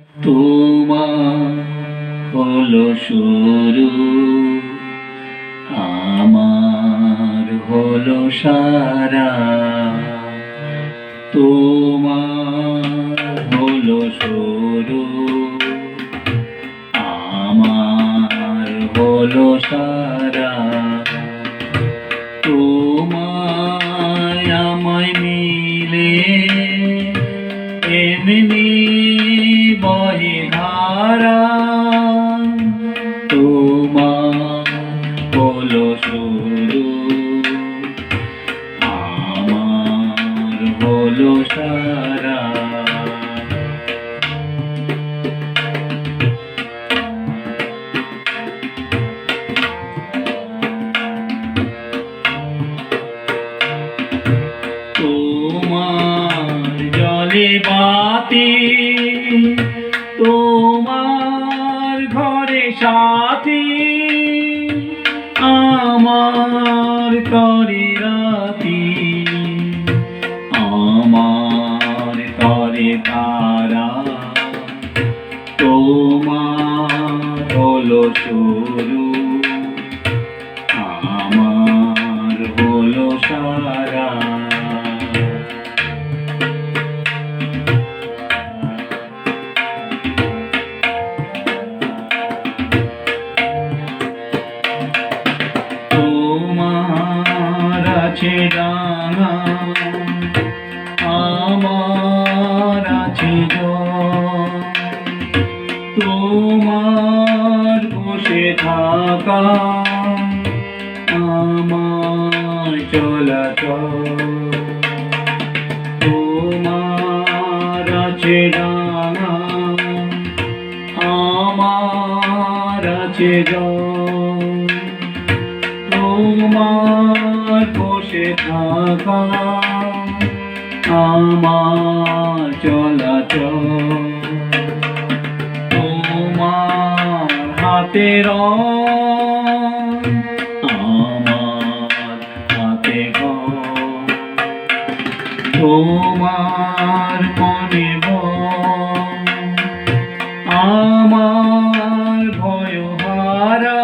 তোমার হলো শুরু, আমার হলো সারা। তোমার হলো শুরু, আমার হলো সারা। তোমায় আমায় মিলে এমনি বহে ধারা বাতি তোমার ঘরে সাথী আমার করে রাতি আমার করে তারা তোমার হলো শুরু। আছে ডাঙা আমার আছে। তোমার বসে থাকা, আমার চলাচল তোমার আছে ডাঙা আমার আছে তোমার বসে থাকা আমার চলাচল। তোমার হাতে আমার হাতে তোমার মনে আমার ভয় হারা।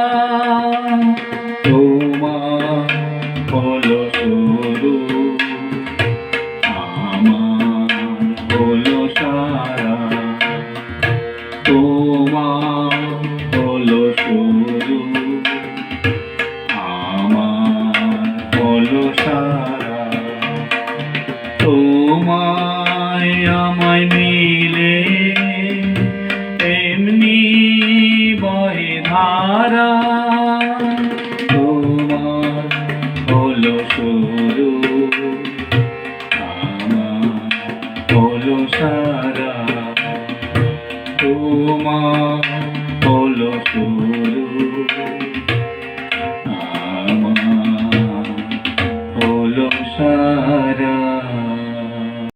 আমায় মিলে এমনি বয় ধারা। তোমার হলো শুরু আমার হলো সারা। তোমার